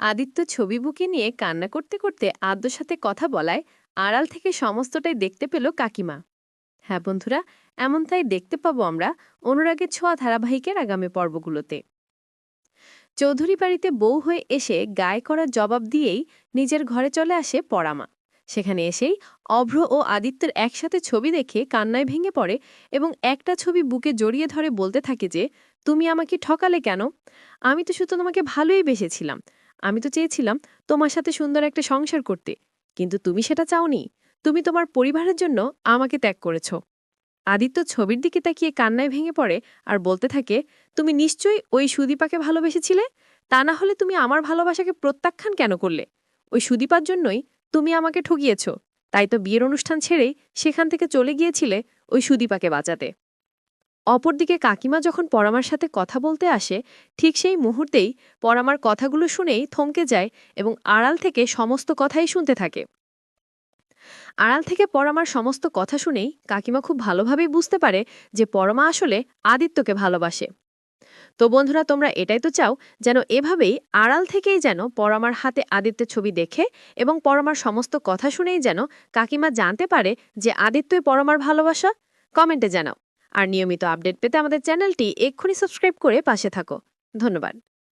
আদিত্য ছবি বুকে নিয়ে কান্না করতে করতে আদ্যর সাথে কথা বলায়, আড়াল থেকে সমস্তটাই দেখতে পেল কাকিমা। হ্যাঁ বন্ধুরা, এমনটাই দেখতে পাবো আমরা অনুরাগের ছোঁয়া ধারাবাহিকের আগামী পর্বগুলোতে। চৌধুরী বাড়িতে বউ হয়ে এসে গায়ে করার জবাব দিয়েই নিজের ঘরে চলে আসে পরামা। সেখানে এসেই অভ্র ও আদিত্যের একসাথে ছবি দেখে কান্নায় ভেঙে পড়ে এবং একটা ছবি বুকে জড়িয়ে ধরে বলতে থাকে যে, তুমি আমাকে ঠকালে কেন? আমি তো শুধু তোমাকে ভালোই বেসেছিলাম। আমি তো চেয়েছিলাম তোমার সাথে সুন্দর একটা সংসার করতে, কিন্তু তুমি সেটা চাওনি। তুমি তোমার পরিবারের জন্য আমাকে ত্যাগ করেছ। আদিত্য ছবির দিকে তাকিয়ে কান্নায় ভেঙে পড়ে আর বলতে থাকে, তুমি নিশ্চয়ই ওই সুদীপাকে ভালোবেসেছিলে? তা না হলে তুমি আমার ভালোবাসাকে প্রত্যাখ্যান কেন করলে? ওই সুদীপার জন্যই তুমি আমাকে ঠকিয়েছ তাই তো বিয়ের অনুষ্ঠান ছেড়েই সেখান থেকে চলে গিয়েছিলে ওই সুদীপাকে বাঁচাতে। অপরদিকে কাকিমা যখন পরামার সাথে কথা বলতে আসে, ঠিক সেই মুহূর্তেই পরামার কথাগুলো শুনেই থমকে যায় এবং আড়াল থেকে সমস্ত কথাই শুনতে থাকে। আড়াল থেকে পরমার সমস্ত কথা শুনেই কাকিমা খুব ভালোভাবেই বুঝতে পারে যে পরমা আসলে আদিত্যকে ভালোবাসে। তো বন্ধুরা, তোমরা এটাই তো চাও যেন এভাবেই আড়াল থেকেই যেন পরমার হাতে আদিত্যের ছবি দেখে এবং পরমার সমস্ত কথা শুনেই যেন কাকিমা জানতে পারে যে আদিত্যই পরমার ভালোবাসা? কমেন্টে জানাও। আর নিয়মিত আপডেট পেতে আমাদের চ্যানেলটি এক্ষুনি সাবস্ক্রাইব করে পাশে থাকো। ধন্যবাদ।